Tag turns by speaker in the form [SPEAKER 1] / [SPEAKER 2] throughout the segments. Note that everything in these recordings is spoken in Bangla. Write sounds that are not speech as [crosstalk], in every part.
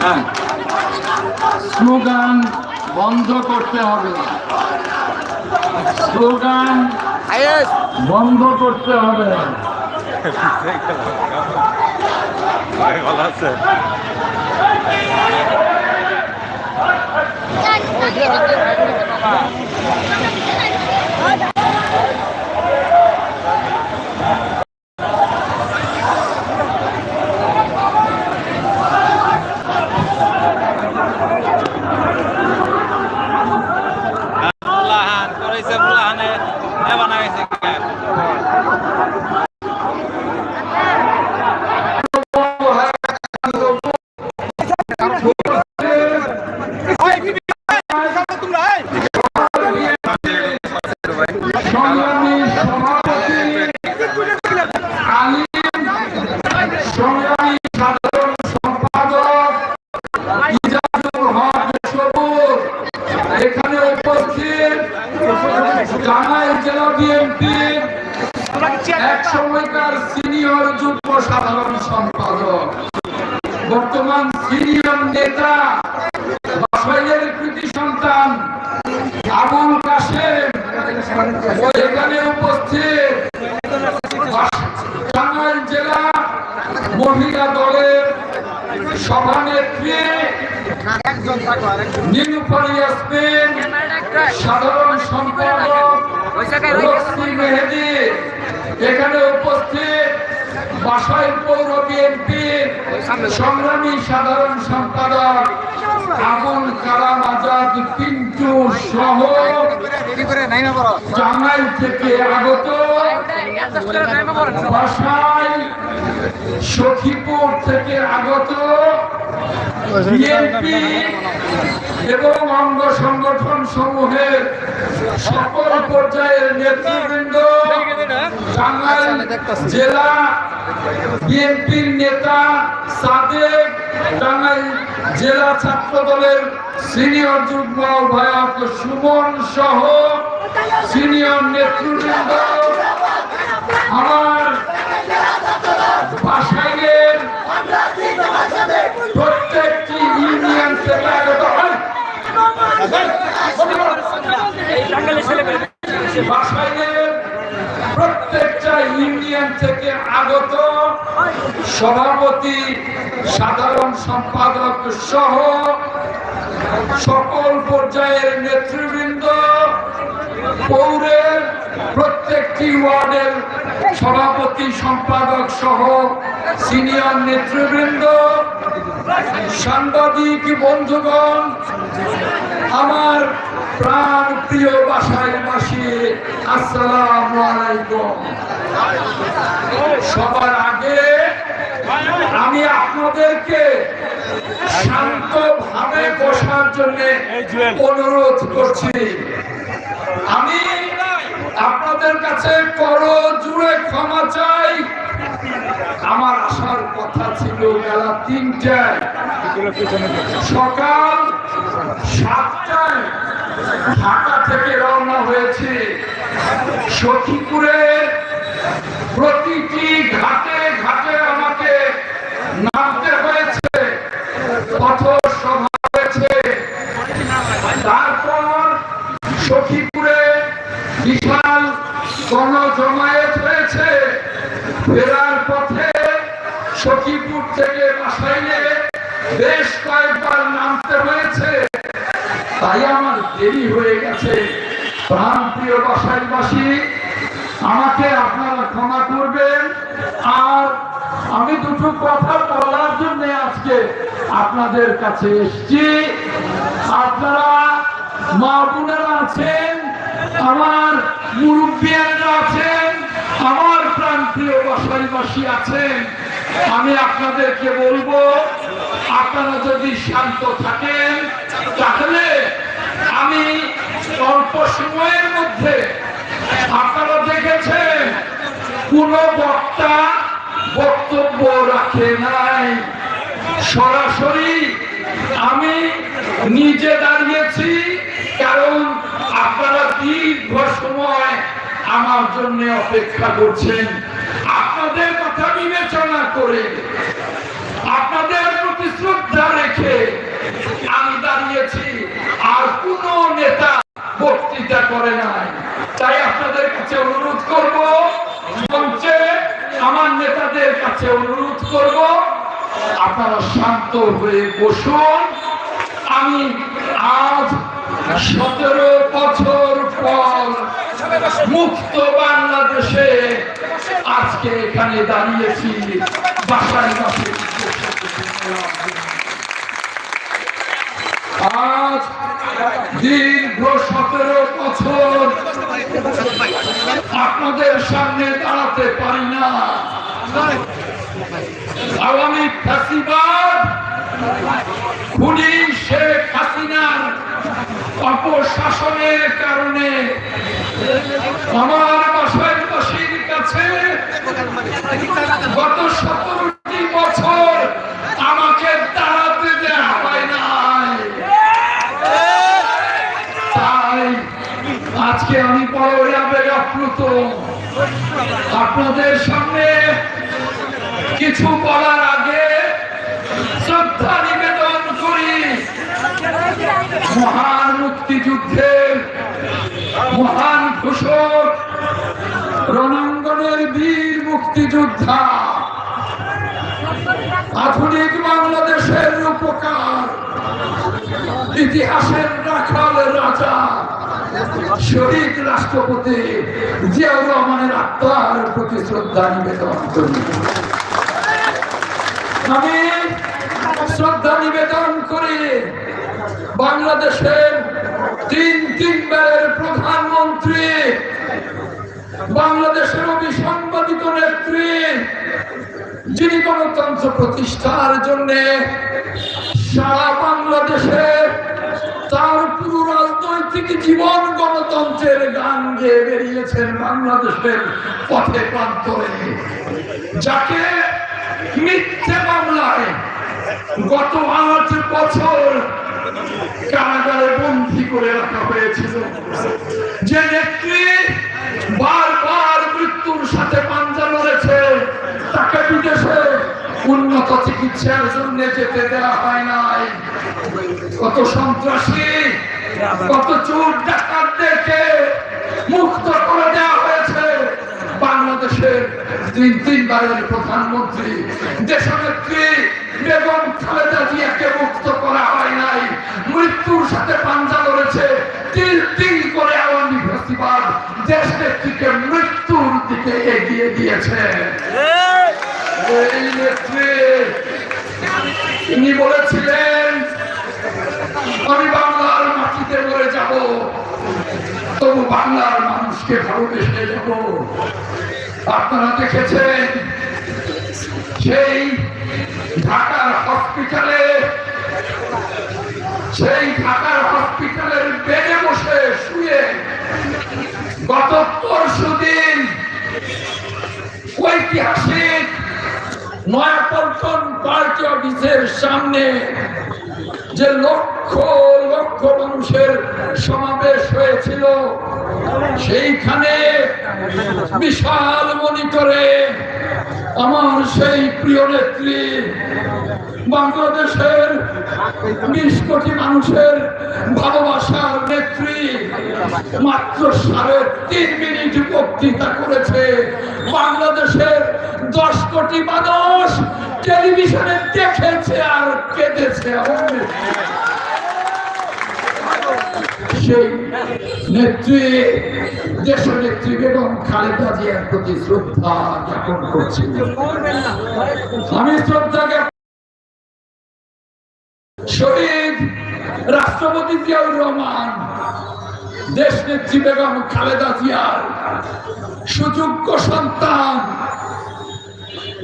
[SPEAKER 1] হ্যাঁ। স্লোগান বন্ধ করতে হবে। স্লোগান বন্ধ করতে হবে। [laughs]
[SPEAKER 2] ভালো আছে।
[SPEAKER 1] টাঙ্গাইল জেলা বিএনপি এক সময়কার সিনিয়র যুগ্ম সাধারণ সম্পাদক। বর্তমান সিনিয়র নেতা বাসাইলের কৃতি সন্তান আবুল কাশেম এখানে উপস্থিত। টাঙ্গাইল জেলা মহিলা দলের সভানেত্রী এখানে উপস্থিত বাসাইল পৌর সংগ্রামী সাধারণ সম্পাদক আবুল কালাম আজাদ পিন্টু সহ টাঙ্গাইল থেকে আগত বাসাই সখীপুর থেকে আগত বিএনপি এবং অঙ্গ সংগঠন সমূহের সকল পর্যায়ের নেতৃবৃন্দ, টাঙ্গাইল জেলা বিএনপির নেতা সাদেক, টাঙ্গাইল জেলা ছাত্র দলের সিনিয়র যুগ্ম আহ্বায়ক সুমন সহ সিনিয়র নেতৃবৃন্দ, আমার বাসাইলের প্রত্যেকটা থেকে আগত সভাপতি সাধারণ সম্পাদক সহ সকল পর্যায়ের নেতৃবৃন্দ পৌরের প্রত্যেকটি ওয়ার্ডের সভাপতি সম্পাদক সহ সিনিয়র নেতৃবৃন্দ সাংবাদিক বন্ধুগণ আমার প্রাণ প্রিয় বাসায় বাসী আসসালামু আলাইকুম। সবার আগে আমি আপনাদেরকে শান্তভাবে বসার জন্য অনুরোধ করছি। আমি আপনাদের কাছে করো জুড়ে ক্ষমা চাই। আমার আসার কথা ছিল বেলা তিনটায় সকাল সাতটায় ঢাকা থেকে রওনা হয়েছে। সখীপুরে প্রতিটি ঘাটে ঘাটে আমাকে নামতে হয়েছে পথ সভা হয়েছে তারপর সখীপুরে বিশাল গণজমায়েত হয়েছে। ফেরার পথে সখীপুর থেকে বাসাইলে বেশ কয়েকবার নামতে হয়েছে। তাই আমার দেরি হয়ে গেছে। প্রাণ প্রিয় বাসাইবাসী, আমাকে আপনারা ক্ষমা করবেন। আর আমি দুটো কথা বলার জন্য আজকে আপনাদের কাছে এসছি। আপনারা মা বোনেরা আছেন আমার মুরব্বিয়ানরা আছেন, আমার প্রাণ প্রিয় বাসাইবাসী আছেন। আমি আপনাদেরকে বলব, আপনারা যদি শান্ত থাকেন, তাহলে আমি অল্প সময়ের মধ্যে আপনারা দেখেছেন, কোন বক্তা বক্তব্য রাখে নাই। সরাসরি আমি নিজে দাঁড়িয়েছি, কারণ আপনারা দীর্ঘ সময় আমার জন্য অপেক্ষা করছেন। আপনাদের কথা বিবেচনা করে, আপনাদের প্রতি শ্রদ্ধা রেখে আমি দাঁড়িয়েছি, আর কোন নেতা বক্তৃতা করে নাই। তাই আপনাদের কাছে অনুরোধ করব, মঞ্চে আমার নেতাদের কাছে অনুরোধ করব, আপনারা শান্ত হয়ে বসুন। আমি আজ সতেরো বছর পর মুক্ত বাংলাদেশে আজকে এখানে দাঁড়িয়েছি, বাসায় বাসে। আজ দীর্ঘ সতেরো বছর আপনাদের সামনে দাঁড়াতে পারি না। আওয়ামী ফ্যাসিবাদ, খুনি শেখ হাসিনার অপশাসনের কারণে আমার বাসায় বাসীর কাছে গত সতেরোটি বছর আমাকে দাঁড়াতে দেওয়া হয় নাই। তাই আজকে আমি বড় আবেগ আপ্লুত। আপনাদের সামনে কিছু বলার আগে শ্রদ্ধা নিবেদন করি। মহান মুক্তিযুদ্ধের মহান ঘোষক রণাঙ্গনের বীর মুক্তিযোদ্ধা। আধুনিক বাংলাদেশের উপকার ইতিহাসের রাখাল রাজা, শহীদ রাষ্ট্রপতি জিয়াউর রহমানের আত্মার প্রতি শ্রদ্ধা নিবেদন করি। আমি শ্রদ্ধা নিবেদন করি বাংলাদেশের তিন তিনবারের প্রধানমন্ত্রী, বাংলাদেশের অবিসংবাদিত নেত্রী, যিনি গণতন্ত্র প্রতিষ্ঠার জন্য সারা বাংলাদেশে তার পুরো রাজনৈতিক জীবন গণতন্ত্রের গান গেয়ে বেরিয়েছেন বাংলাদেশের পথে প্রান্তরে। যাকে মিথ্যে মামলায় গত আট বছর কারাগারে বন্দী করে রাখা হয়েছিল। যে নেত্রী বারবার মৃত্যুর সাথে পাঞ্জা লড়েছে, তাকে বিদেশে উন্নত চিকিৎসার জন্য যেতে দেওয়া হয় নাই। কত সন্ত্রাসী, কত চোর ডাকাতদেরকে মুক্ত করে দেওয়া হয়েছে। বাংলাদেশের তিন তিনবারের প্রধানমন্ত্রী দেশনেত্রী বেগম খালেদা জিয়াকে মুক্ত করা হয় নাই। মৃত্যুর সাথে পাঞ্জা লড়েছে, তিল তিল করে আওয়ামী ফেস্টিভাল। দেশ নেত্রীকে মৃত্যুর দিকে এগিয়ে দিয়েছে। এই নেত্রী, তিনি বলেছিলেন, আমি বাংলার মাটিতে মরে যাব। তবু বাংলার মানুষকে ভালোবেসে যাব আপনারা দেখেছেন, সেই ঢাকার হসপিটালে, সেই ঢাকার হসপিটালের বেডে বসে শুয়ে গত পরশু দিন ঐতিহাসিক নয়াপল্টন পার্টি অফিসের সামনে যে লক্ষ লক্ষ মানুষের সমাবেশ হয়েছিল। সেইখানে বিশাল মনিটরে আমার সেই প্রিয় নেত্রী বাংলাদেশের বিশ কোটি মানুষের ভালোবাসার নেত্রী মাত্র সাড়ে তিন মিনিট বক্তৃতা করেছে বাংলাদেশের দশ কোটি মানুষ টেলিভিশনে দেখেছে আর কেঁদেছে। সেই নেত্রী নেত্রী বেগম খালেদা জিয়ার প্রতি শ্রদ্ধা জ্ঞাপন করছি। আমি শ্রদ্ধা শহীদ রাষ্ট্রপতি জিয়াউর রহমান, দেশ নেত্রী বেগম খালেদা জিয়ার সুযোগ্য সন্তান,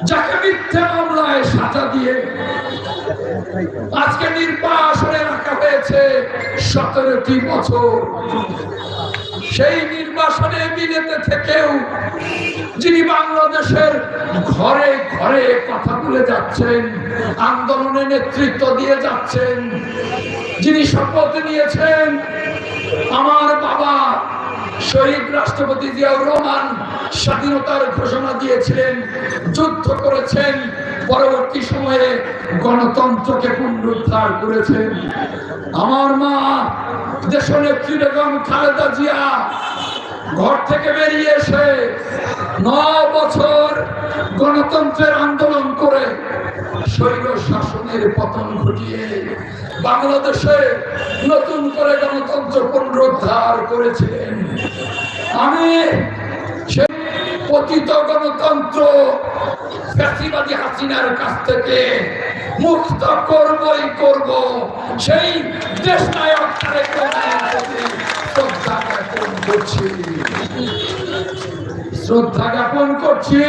[SPEAKER 1] যাকে মিথ্যা মামলায় সাজা দিয়ে আজকে নির্বাসনে রাখা হয়েছে সতেরোটি বছর। সেই নির্বাসনে বিলেতে থেকেও যিনি বাংলাদেশের ঘরে ঘরে কথা বলে যাচ্ছেন, আন্দোলনে নেতৃত্ব দিয়ে যাচ্ছেন, যিনি শপথ নিয়েছেন, আমার বাবা শহীদ রাষ্ট্রপতি জিয়াউর রহমান স্বাধীনতার ঘোষণা দিয়েছিলেন, যুদ্ধ করেছেন পরবর্তী সময়ে গণতন্ত্রকে পুনরুদ্ধার করেছেন আমার মা, দেশনেত্রী বেগম খালেদা জিয়া, ঘর থেকে বেরিয়ে এসে ন বছর গণতন্ত্রের আন্দোলন করে স্বৈর শাসনের পতন ঘটিয়ে বাংলাদেশে নতুন করে গণতন্ত্র পুনরুদ্ধার করেছিলেন। আমি পতিত গণতন্ত্র ফ্যাসিবাদী হাসিনার কাছ থেকে মুক্ত করবই করব। সেই দেশ নায়ক শ্রদ্ধা জ্ঞাপন করছি। শ্রদ্ধা জ্ঞাপন করছি।